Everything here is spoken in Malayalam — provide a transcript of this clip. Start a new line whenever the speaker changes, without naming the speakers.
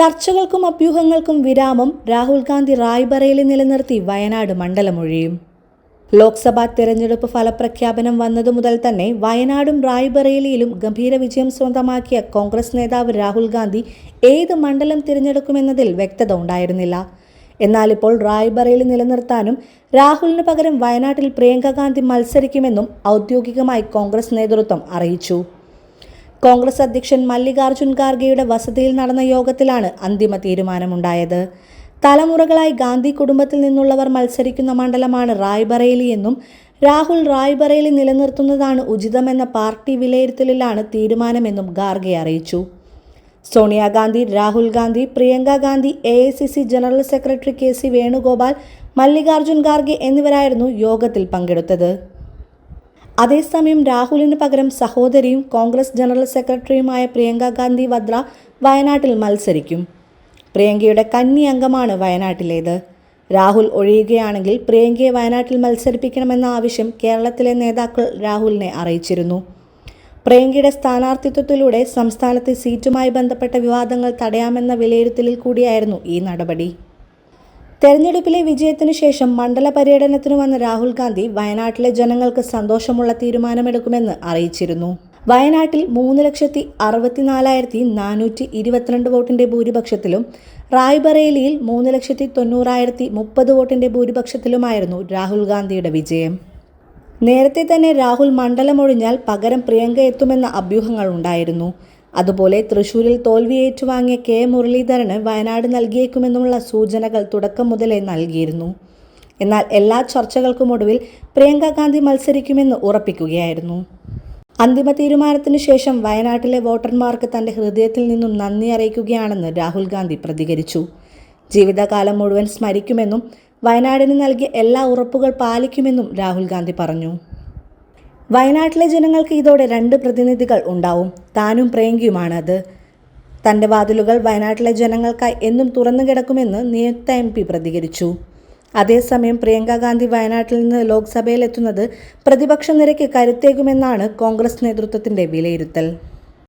ചർച്ചകൾക്കും അഭ്യൂഹങ്ങൾക്കും വിരാമം രാഹുൽ ഗാന്ധി റായ്ബറേലി നിലനിർത്തി വയനാട് മണ്ഡലമൊഴിയും. ലോക്സഭാ തെരഞ്ഞെടുപ്പ് ഫലപ്രഖ്യാപനം വന്നതു മുതൽ തന്നെ വയനാടും റായ്ബറേലിയിലും ഗംഭീര വിജയം സ്വന്തമാക്കിയ കോൺഗ്രസ് നേതാവ് രാഹുൽ ഗാന്ധി ഏത് മണ്ഡലം തിരഞ്ഞെടുക്കുമെന്നതിൽ വ്യക്തത ഉണ്ടായിരുന്നില്ല. എന്നാൽ ഇപ്പോൾ റായ്ബറേലി നിലനിർത്താനും രാഹുലിന് പകരം വയനാട്ടിൽ പ്രിയങ്ക ഗാന്ധി മത്സരിക്കുമെന്നും ഔദ്യോഗികമായി കോൺഗ്രസ് നേതൃത്വം അറിയിച്ചു. കോൺഗ്രസ് അധ്യക്ഷൻ മല്ലികാർജുൻ ഖാർഗെയുടെ വസതിയിൽ നടന്ന യോഗത്തിലാണ് അന്തിമ തീരുമാനമുണ്ടായത്. തലമുറകളായി ഗാന്ധി കുടുംബത്തിൽ നിന്നുള്ളവർ മത്സരിക്കുന്ന മണ്ഡലമാണ് റായ്ബറേലി എന്നും രാഹുൽ റായ്ബറേലി നിലനിർത്തുന്നതാണ് ഉചിതമെന്ന പാർട്ടി വിലയിരുത്തലിലാണ് തീരുമാനമെന്നും ഖാർഗെ അറിയിച്ചു. Sonia Gandhi Rahul Gandhi Priyanka Gandhi A I C C general secretary K C Venugopal Mallikarjun Kharge എന്നിവരായിരുന്നു യോഗത്തിൽ പങ്കെടുത്തത്. അതേസമയം രാഹുലിന് പകരം സഹോദരിയും കോൺഗ്രസ് ജനറൽ സെക്രട്ടറിയുമായ പ്രിയങ്ക ഗാന്ധി വദ്ര വയനാട്ടിൽ മത്സരിക്കും. പ്രിയങ്കയുടെ കന്നി അംഗമാണ് വയനാട്ടിലേത്. രാഹുൽ ഒഴിയുകയാണെങ്കിൽ പ്രിയങ്കയെ വയനാട്ടിൽ മത്സരിപ്പിക്കണമെന്ന ആവശ്യം കേരളത്തിലെ നേതാക്കൾ രാഹുലിനെ അറിയിച്ചിരുന്നു. പ്രിയങ്കയുടെ സ്ഥാനാർത്ഥിത്വത്തിലൂടെ സംസ്ഥാനത്തെ സീറ്റുമായി ബന്ധപ്പെട്ട വിവാദങ്ങൾ തടയാമെന്ന വിലയിരുത്തലിൽ കൂടിയായിരുന്നു ഈ നടപടി. തെരഞ്ഞെടുപ്പിലെ വിജയത്തിനു ശേഷം മണ്ഡല പര്യടനത്തിന് വന്ന രാഹുൽ ഗാന്ധി വയനാട്ടിലെ ജനങ്ങൾക്ക് സന്തോഷമുള്ള തീരുമാനമെടുക്കുമെന്ന് അറിയിച്ചിരുന്നു. വയനാട്ടിൽ മൂന്ന് ലക്ഷത്തി അറുപത്തിനാലായിരത്തി നാനൂറ്റി ഇരുപത്തിരണ്ട് വോട്ടിന്റെ ഭൂരിപക്ഷത്തിലും റായ്ബറേലിയിൽ മൂന്ന് ലക്ഷത്തി തൊണ്ണൂറായിരത്തി മുപ്പത് വോട്ടിന്റെ ഭൂരിപക്ഷത്തിലുമായിരുന്നു രാഹുൽ ഗാന്ധിയുടെ വിജയം. നേരത്തെ തന്നെ രാഹുൽ മണ്ഡലമൊഴിഞ്ഞാൽ പകരം പ്രിയങ്ക എത്തുമെന്ന അഭ്യൂഹങ്ങൾ ഉണ്ടായിരുന്നു. അതുപോലെ തൃശൂരിൽ തോൽവി ഏറ്റുവാങ്ങിയ കെ മുരളീധരന് വയനാട് നൽകിയേക്കുമെന്നുള്ള സൂചനകൾ തുടക്കം മുതലേ നൽകിയിരുന്നു. എന്നാൽ എല്ലാ ചർച്ചകൾക്കുമൊടുവിൽ പ്രിയങ്ക ഗാന്ധി മത്സരിക്കുമെന്ന് ഉറപ്പിക്കുകയായിരുന്നു. അന്തിമ തീരുമാനത്തിന് ശേഷം വയനാട്ടിലെ വോട്ടർമാർക്ക് തന്റെ ഹൃദയത്തിൽ നിന്നും നന്ദി അറിയിക്കുകയാണെന്ന് രാഹുൽ ഗാന്ധി പ്രതികരിച്ചു. ജീവിതകാലം മുഴുവൻ സ്മരിക്കുമെന്നും വയനാടിന് നൽകിയ എല്ലാ ഉറപ്പുകൾ പാലിക്കുമെന്നും രാഹുൽ ഗാന്ധി പറഞ്ഞു. വയനാട്ടിലെ ജനങ്ങൾക്ക് ഇതോടെ രണ്ട് പ്രതിനിധികൾ ഉണ്ടാവും. താനും പ്രിയങ്കിയുമാണത് തന്റെ വാതിലുകൾ വയനാട്ടിലെ ജനങ്ങൾക്കായി എന്നും തുറന്നു കിടക്കുമെന്ന് നിയുക്ത എം പി പ്രതികരിച്ചു. അതേസമയം പ്രിയങ്ക ഗാന്ധി വയനാട്ടിൽ നിന്ന് ലോക്സഭയിലെത്തുന്നത് പ്രതിപക്ഷ നിരയ്ക്ക് കരുത്തേകുമെന്നാണ് കോൺഗ്രസ് നേതൃത്വത്തിന്റെ വിലയിരുത്തൽ.